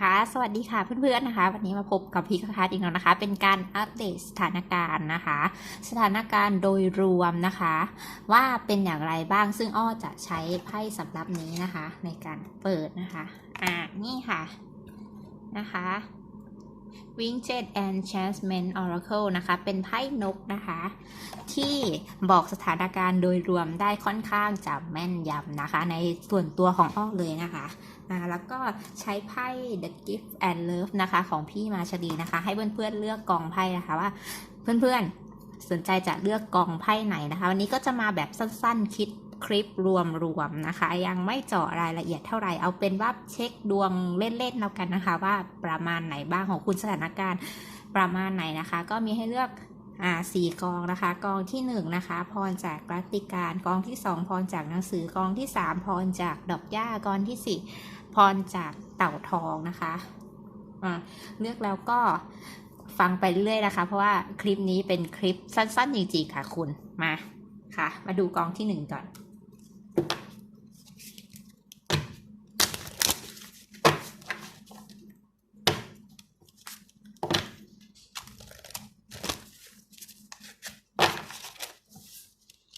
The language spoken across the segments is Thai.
ค่ะสวัสดีค่ะเพื่อนๆนะคะ วันนี้มาพบกับพีคคาร์ดอีกแล้วนะคะ เป็นการอัปเดตสถานการณ์นะคะ สถานการณ์โดยรวมนะคะ ว่าเป็นอย่างไรบ้างซึ่งอ้อจะใช้ไพ่สำรับนี้นะคะ ในการเปิดนะคะ อ่านี่ค่ะนะคะ Winged Enchantment Oracle นะคะ เป็นไพ่นกนะคะ ที่บอกสถานการณ์โดยรวมได้ค่อนข้างจะแม่นยำนะคะ ในส่วนตัวของอ้อเลยนะคะอ่าแล้วก็ใช้ไพ่ The Gift and Love นะคะ ของพี่มาชดีนะคะ ให้เพื่อนๆเลือกกองไพ่นะคะว่าเพื่อนๆสนใจจะเลือกกองไพ่ไหนนะคะ วันนี้ก็จะมาแบบสั้นๆคิด คลิปรวมๆนะคะ ยังไม่เจาะรายละเอียดเท่าไหร่ เอาเป็นว่าเช็คดวงเล่นๆแล้วกันนะคะ ว่าประมาณไหนบ้างของคุณสถานการณ์ประมาณไหนนะคะ ก็มีให้เลือกอ่าสี่กองนะคะ กองที่หนึ่งนะคะพรจากรัติการกองที่สองพรจากหนังสือกองที่สามพรจากดอกหญ้ากองที่สี่พรจากเต่าทองนะคะอ่าเลือกแล้วก็ฟังไปเรื่อยๆนะคะ เพราะว่าคลิปนี้เป็นคลิปสั้นๆจริงๆค่ะคุณมาค่ะ มาดูกองที่หนึ่งก่อน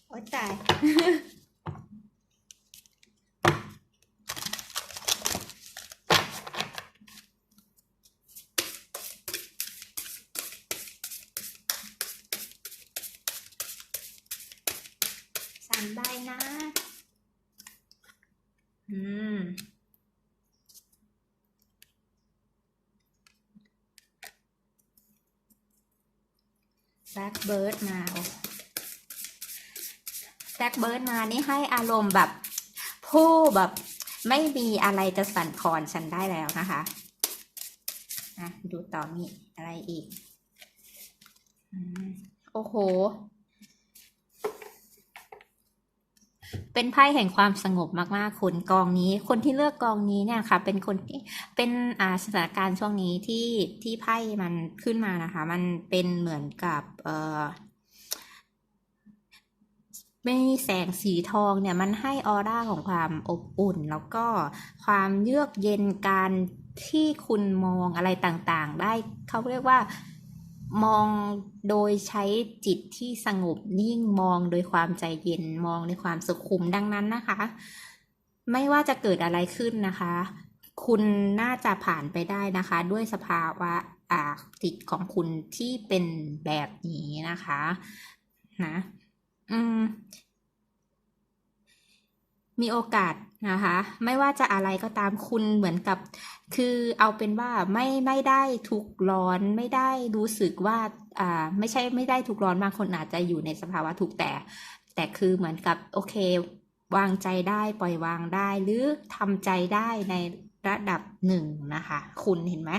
โอ๊ยตาย สามใบนะ อืมแบล็กเบิร์ดมาโอ้แบล็กเบิร์ดมานี่ให้อารมณ์แบบผู้แบบไม่มีอะไรจะสั่นคลอนฉันได้แล้วนะคะอะดูต่อมีอะไรอีกอืมโอ้โห เป็นไพ่แห่งความสงบมากๆคนกองนี้ คนที่เลือกกองนี้เนี่ยค่ะ เป็นคนที่เป็นอ่าสถานการณ์ช่วงนี้ที่ที่ไพ่มันขึ้นมานะคะ มันเป็นเหมือนกับเอ่อไม่แสงสีทองเนี่ยมันให้ออร่าของความอบอุ่น แล้วก็ความเยือกเย็นการที่คุณมองอะไรต่างๆ ได้เขาเรียกว่า มองโดยใช้จิตที่สงบนิ่งมองโดยความใจเย็นมองในความสุขุมดังนั้นนะคะ ไม่ว่าจะเกิดอะไรขึ้นนะคะ คุณน่าจะผ่านไปได้นะคะ ด้วยสภาวะอ่าจิตของคุณที่เป็นแบบนี้นะคะ นะ อืม มีโอกาสนะคะ ไม่ว่าจะอะไรก็ตามคุณเหมือนกับ คือเอาเป็นว่าไม่ไม่ได้ทุกร้อนไม่ได้รู้สึกว่าอ่าไม่ใช่ไม่ได้ทุกร้อนบางคนอาจจะอยู่ในสภาวะทุกแต่ แต่คือเหมือนกับโอเควางใจได้ปล่อยวางได้ หรือทำใจได้ในระดับหนึ่งนะคะ คุณเห็นไหม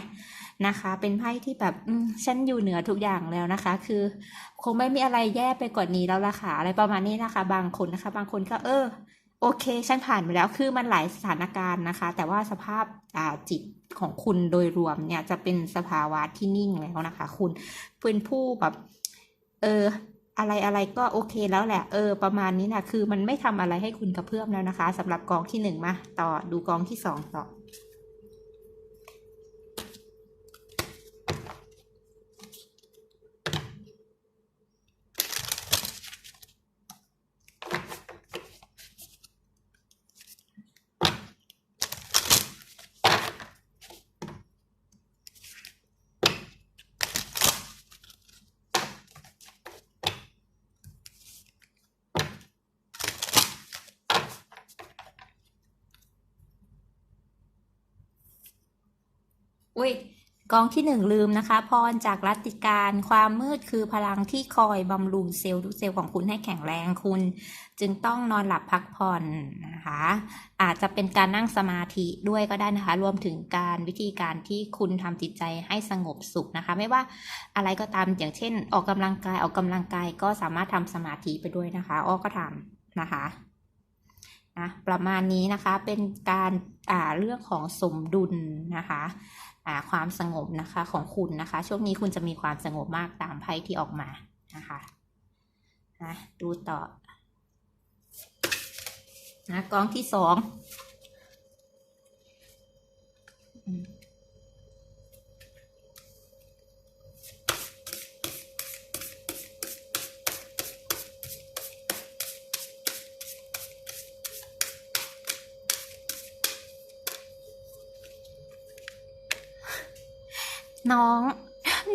นะคะ เป็นไพ่ที่แบบฉันอยู่เหนือทุกอย่างแล้วนะคะ คือ คงไม่มีอะไรแย่ไปกว่านี้แล้วล่ะค่ะอะไรประมาณนี้นะคะ บางคนนะคะ บางคนก็เออ โอเค ฉันผ่านไปแล้วคือมันหลายสถานการณ์นะคะ แต่ว่าสภาพาจิตของคุณโดยรวมเนี่ยจะเป็นสภาวะที่นิ่งแล้วนะคะ คุณเป็นผู้แบบเอออะไรอะไรก็โอเคแล้วแหละ เออ ประมาณนี้นะคือมันไม่ทำอะไรให้คุณกระเพื่อมแล้วนะคะสำหรับกองที่หนึ่งมา ต่อดูกองที่สองต่อ อุ้ยกองที่หนึ่งลืมนะคะ พรจากรัตติการความมืดคือพลังที่คอยบำรุงเซลล์ทุกเซลล์ของคุณให้แข็งแรงคุณ จึงต้องนอนหลับพักผ่อนนะคะ อาจจะเป็นการนั่งสมาธิด้วยก็ได้นะคะ รวมถึงการวิธีการที่คุณทำจิตใจให้สงบสุขนะคะ ไม่ว่าอะไรก็ตามอย่างเช่น ออกกำลังกายออกกำลังกายก็สามารถทำสมาธิไปด้วยนะคะอ้อก็ทำนะคะนะประมาณนี้นะคะเป็นการอ่าเรื่องของสมดุลนะคะ ความสงบนะคะของคุณนะคะ ช่วงนี้คุณจะมีความสงบมากตามไพ่ที่ออกมานะคะนะดูต่อนะกองที่สอง น้อง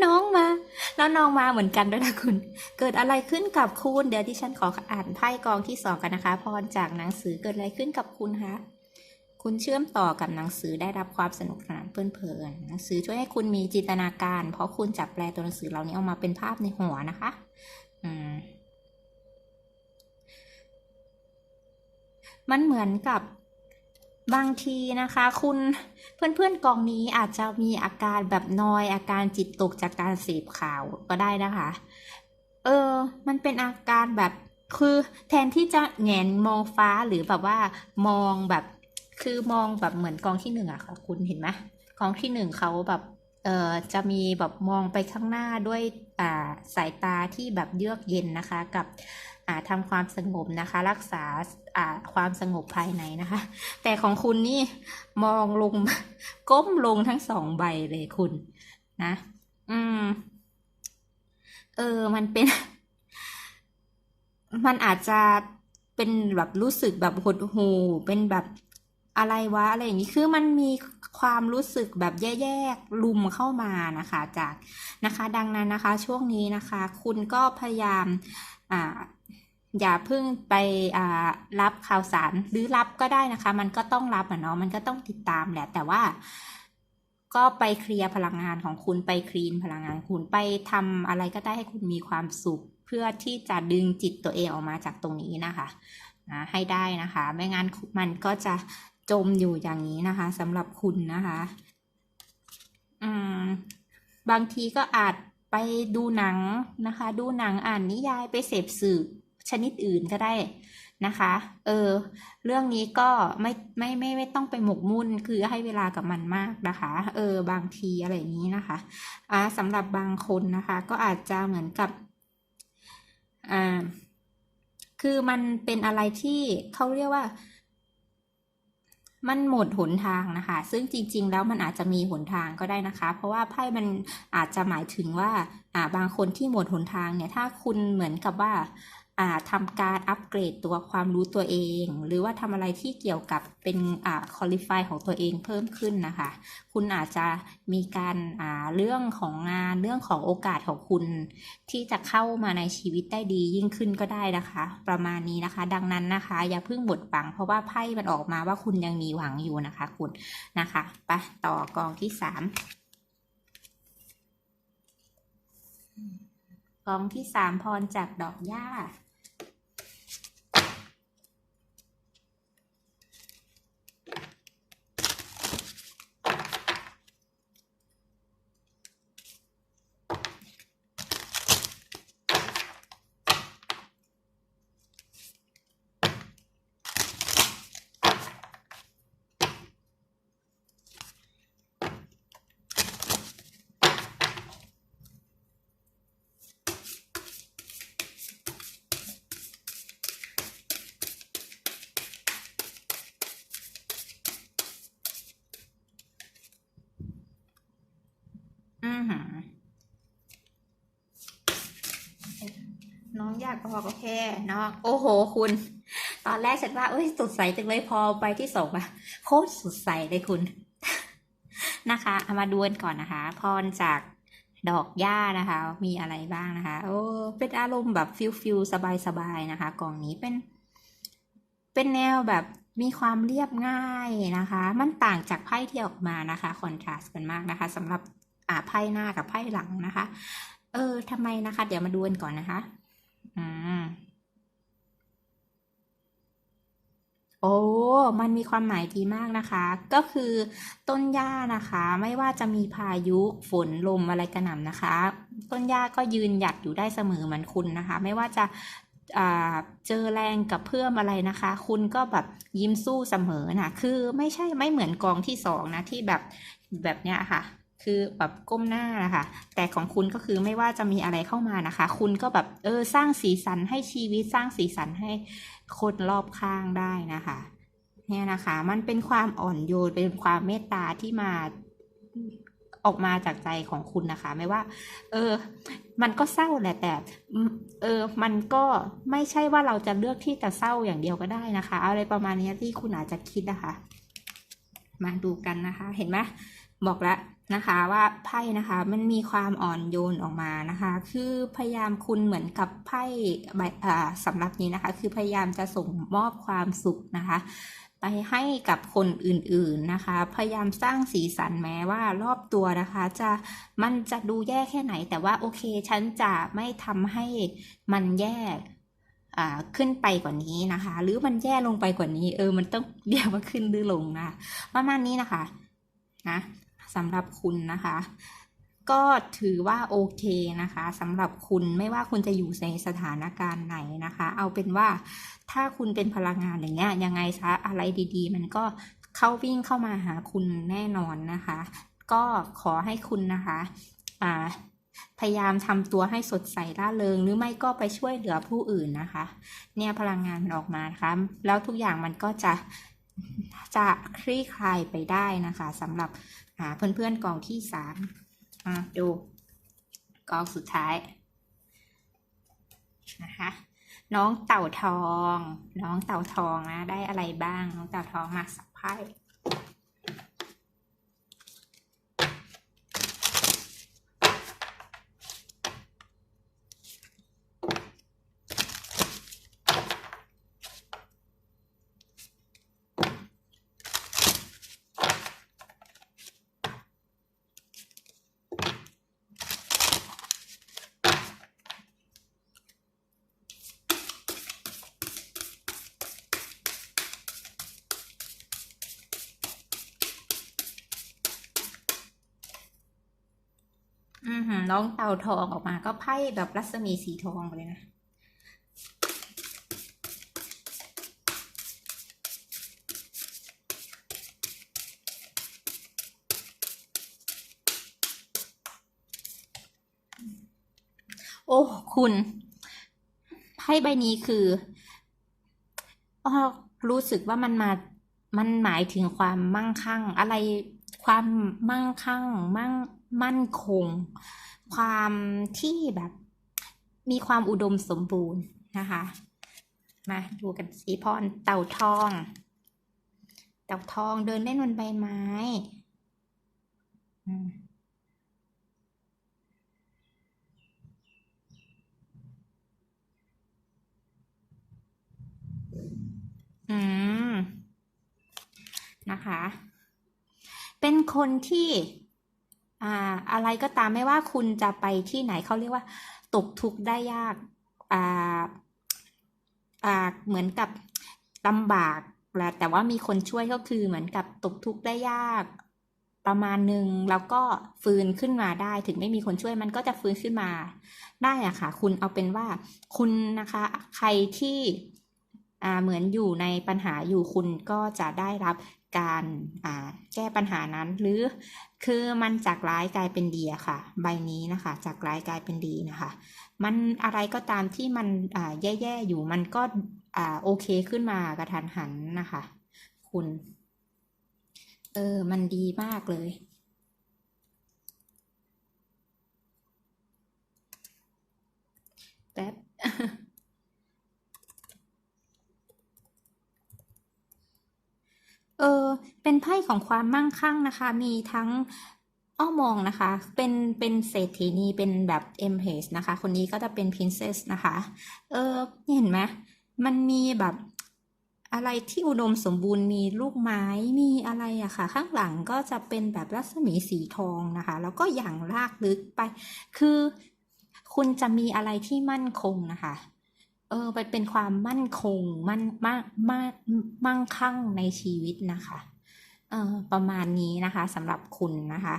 น้องมา แล้วน้องมาเหมือนกันด้วยนะคุณ เกิดอะไรขึ้นกับคุณ เดี๋ยวที่ฉันขออ่านไพ่กองที่สองกันนะคะ พรจากหนังสือเกิดอะไรขึ้นกับคุณคะคุณเชื่อมต่อกับหนังสือได้รับความสนุกสนานเพลินเพลินหนังสือช่วยให้คุณมีจินตนาการ เพราะคุณจับแปลตัวหนังสือเหล่านี้ออกมาเป็นภาพในหัวนะคะ อืมมันเหมือนกับ บางทีนะคะ คุณเพื่อนๆกองนี้อาจจะมีอาการแบบนอยอาการจิตตกจากการเสพข่าวก็ได้นะคะ เออ มันเป็นอาการแบบคือแทนที่จะแหงนมองฟ้าหรือแบบว่ามองแบบคือมองแบบเหมือนกองที่หนึ่งอะค่ะ คุณเห็นไหมกองที่หนึ่งเขาแบบเอ่อจะมีแบบมองไปข้างหน้าด้วยอ่าสายตาที่แบบเยือกเย็นนะคะ กับ ทำความสงบนะคะ รักษาความสงบภายในนะคะ แต่ของคุณนี่มองลงก้มลงทั้งสองใบเลยคุณนะ อืม เออ มันเป็น มันอาจจะเป็นแบบรู้สึกแบบหดหู่เป็นแบบอะไรวะอะไรอย่างนี้คือมันมีความรู้สึกแบบแย่ๆลุมเข้ามานะคะจากนะคะ ดังนั้นนะคะ ช่วงนี้นะคะ คุณก็พยายามอ่า อย่าเพิ่งไปรับข่าวสารหรือรับก็ได้นะคะ มันก็ต้องรับอะเนาะมันก็ต้องติดตามแหละ แต่ว่า ก็ไปเคลียร์พลังงานของคุณไปคลีนพลังงานคุณไปทำอะไรก็ได้ให้คุณมีความสุข เพื่อที่จะดึงจิตตัวเองออกมาจากตรงนี้นะคะนะให้ได้นะคะ ไม่งั้นมันก็จะจมอยู่อย่างนี้นะคะสำหรับคุณนะคะอืมบางทีก็อาจไปดูหนังนะคะ ดูหนังอ่านนิยายไปเสพสื่อ ชนิดอื่นก็ได้นะคะ เออ เรื่องนี้ก็ไม่ไม่ไม่ไม่ต้องไปหมกมุ่นคือให้เวลากับมันมากนะคะ เออ บางทีอะไรอย่างนี้นะคะ อ่าสำหรับบางคนนะคะ ก็อาจจะเหมือนกับ อ่า คือมันเป็นอะไรที่เขาเรียกว่า มันหมดหนทางนะคะ ซึ่งจริง ๆ แล้วมันอาจจะมีหนทางก็ได้นะคะ เพราะว่าไพ่มันอาจจะหมายถึงว่า อ่า บางคนที่หมดหนทางเนี่ย ถ้าคุณเหมือนกับว่า ทำการอัปเกรดตัวความรู้ตัวเอง หรือว่าทำอะไรที่เกี่ยวกับเป็นอ่าคอลิฟายของตัวเองเพิ่มขึ้นนะคะ คุณอาจจะมีการาเรื่องของงานเรื่องของโอกาสของคุณ ที่จะเข้ามาในชีวิตได้ดียิ่งขึ้นก็ได้นะคะ ประมาณนี้นะคะ ดังนั้นนะคะ อย่าเพิ่งหมดหวังเพราะว่าไพ่มันออกมาว่าคุณยังมีหวังอยู่นะคะ คุณนะคะไปต่อกองที่สามกองที่สามพรจากดอกหญ้า อือหือ น้องอยากบอกโอเคน้องโอ้โห คุณ ตอนแรกฉันว่าเอ้ยสดใสจังเลยพอไปที่สองอะโคตรสดใสเลยคุณ นะคะเอามาดูกันก่อนนะคะ พรจากดอกหญ้านะคะ มีอะไรบ้างนะคะ โอ้เป็นอารมณ์แบบฟิลฟิลสบายสบายๆนะคะ กล่องนี้เป็น เป็นแนวแบบมีความเรียบง่ายนะคะ มันต่างจากไพ่ที่ออกมานะคะ คอนทราสต์กันมากนะคะสำหรับอ่าไพ่หน้ากับไพ่หลังนะคะ เออทำไมนะคะ เดี๋ยวมาดูกันก่อนนะคะ อืมโอ้ มันมีความหมายดีมากนะคะ ก็คือต้นหญ้านะคะ ไม่ว่าจะมีพายุฝนลมอะไรกระหน่ำนะคะ ต้นหญ้าก็ยืนหยัดอยู่ได้เสมอเหมือนคุณนะคะ ไม่ว่าจะเจอแรงกับเพื่อมอะไรนะคะ คุณก็แบบยิ้มสู้เสมอนะคือไม่ใช่ไม่เหมือนกองที่สองนะที่แบบแบบเนี้ยค่ะ คือแบบก้มหน้านะคะ แต่ของคุณก็คือไม่ว่าจะมีอะไรเข้ามานะคะ คุณก็แบบเออสร้างสีสันให้ชีวิตสร้างสีสันให้คนรอบข้างได้นะคะ เนี่ยนะคะ มันเป็นความอ่อนโยนเป็นความเมตตาที่มาออกมาจากใจของคุณนะคะ ไม่ว่า เออ มันก็เศร้าแหละแต่ เออ มันก็ไม่ใช่ว่าเราจะเลือกที่จะเศร้าอย่างเดียวก็ได้นะคะ อะไรประมาณนี้ที่คุณอาจจะคิดนะคะ มาดูกันนะคะ เห็นไหมบอกแล้ว นะคะว่าไพ่นะคะมันมีความอ่อนโยนออกมานะคะ คือพยายามคุณเหมือนกับไพ่สำหรับนี้นะคะ คือพยายามจะส่งมอบความสุขนะคะ ไปให้กับคนอื่นๆนะคะ พยายามสร้างสีสันแม้ว่ารอบตัวนะคะ จะมันจะดูแย่แค่ไหน แต่ว่าโอเคฉันจะไม่ทำให้มันแย่ขึ้นไปกว่านี้นะคะ หรือมันแย่ลงไปกว่านี้ เออ มันต้องเรียกว่าขึ้นหรือลงนะประมาณนี้นะคะนะ สำหรับคุณนะคะ ก็ถือว่าโอเคนะคะสำหรับคุณไม่ว่าคุณจะอยู่ในสถานการณ์ไหนนะคะ เอาเป็นว่าถ้าคุณเป็นพลังงานอย่างเงี้ยยังไงซะอะไรดี ๆ มันก็เข้าวิ่งเข้ามาหาคุณแน่นอนนะคะ ก็ขอให้คุณนะคะอ่าพยายามทำตัวให้สดใสร่าเริง หรือไม่ก็ไปช่วยเหลือผู้อื่นนะคะ เนี่ยพลังงานมันออกมานะคะแล้วทุกอย่างมันก็จะจะคลี่คลายไปได้นะคะสำหรับ อ่าเพื่อนๆกองที่สามอะดูกองสุดท้ายนะคะน้องเต่าทอง น้องเต่าทองนะ ได้อะไรบ้าง น้องเต่าทองมาสับไพ่ น้องเต่าทองออกมาก็ไพ่แบบรัศมีสีทองเลยนะโอ้คุณไพ่ใบนี้คืออ้อรู้สึกว่ามันมา มันหมายถึงความมั่งคั่ง อะไรความมั่งคั่ง มั่งมั่นคง ความที่แบบมีความอุดมสมบูรณ์นะคะ มาดูกันสีพรเต่าทอง เต่าทองเดินเล่นบนใบไม้อืมอืมนะคะ เป็นคนที่ อะไรก็ตามไม่ว่าคุณจะไปที่ไหนเขาเรียกว่า ตกทุกข์ได้ยากเหมือนกับลำบากแหละแต่ว่ามีคนช่วยก็คือเหมือนกับตกทุกข์ได้ยากประมาณหนึ่งแล้วก็ฟื้นขึ้นมาได้ ถึงไม่มีคนช่วยมันก็จะฟื้นขึ้นมาได้อะค่ะ คุณเอาเป็นว่าคุณนะคะ ใครที่เหมือนอยู่ในปัญหาอยู่คุณก็จะได้รับ การแก้ปัญหานั้น หรือคือมันจากร้ายกลายเป็นดีอะค่ะ ใบนี้นะคะ จากร้ายกลายเป็นดีนะคะ มันอะไรก็ตามที่มันแย่ๆอยู่มันก็โอเคขึ้นมากระทันหันนะคะ คุณ เออ มันดีมากเลยแป๊บ เออ เป็นไพ่ของความมั่งคั่งนะคะ มีทั้งอ้อมองนะคะ เป็นเป็นเศรษฐีนีเป็นแบบเอ็มเพสนะคะ คนนี้ก็จะเป็นพรินเซสนะคะ เออเห็นไหมมันมีแบบอะไรที่อุดมสมบูรณ์มีลูกไม้มีอะไรอะค่ะ ข้างหลังก็จะเป็นแบบรัศมีสีทองนะคะ แล้วก็อย่างลากลึกไป คือคุณจะมีอะไรที่มั่นคงนะคะ เออมันเป็นความมั่นคงมั่นมั่งมั่งมั่งคั่งในชีวิตนะคะ ออประมาณนี้นะคะสำหรับคุณนะคะ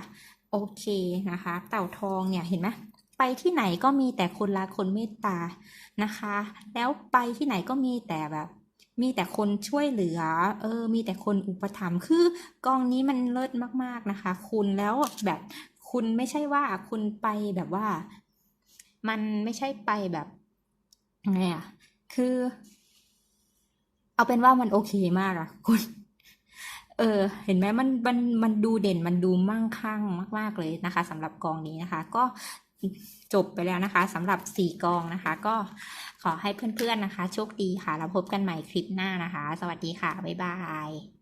โอเคนะคะ เต่าทองเนี่ยเห็นไหมไปที่ไหนก็มีแต่คนรักคนเมตตานะคะ แล้วไปที่ไหนก็มีแต่แบบมีแต่คนช่วยเหลือ เออ มีแต่คนอุปถัมภ์ คือกองนี้มันเลิศมากๆนะคะ คุณแล้วแบบคุณไม่ใช่ว่าคุณไปแบบว่า มันไม่ใช่ไปแบบไงอะคือ เอาเป็นว่ามันโอเคมากอะคุณ เออ เห็นไหมมันมันมันดูเด่นมันดูมั่งคั่งมาก ๆเลยนะคะสำหรับกองนี้นะคะ ก็จบไปแล้วนะคะสำหรับสี่กองนะคะ ก็ขอให้เพื่อนๆนะคะ โชคดีค่ะ แล้วพบกันใหม่คลิปหน้านะคะ สวัสดีค่ะ บ๊ายบาย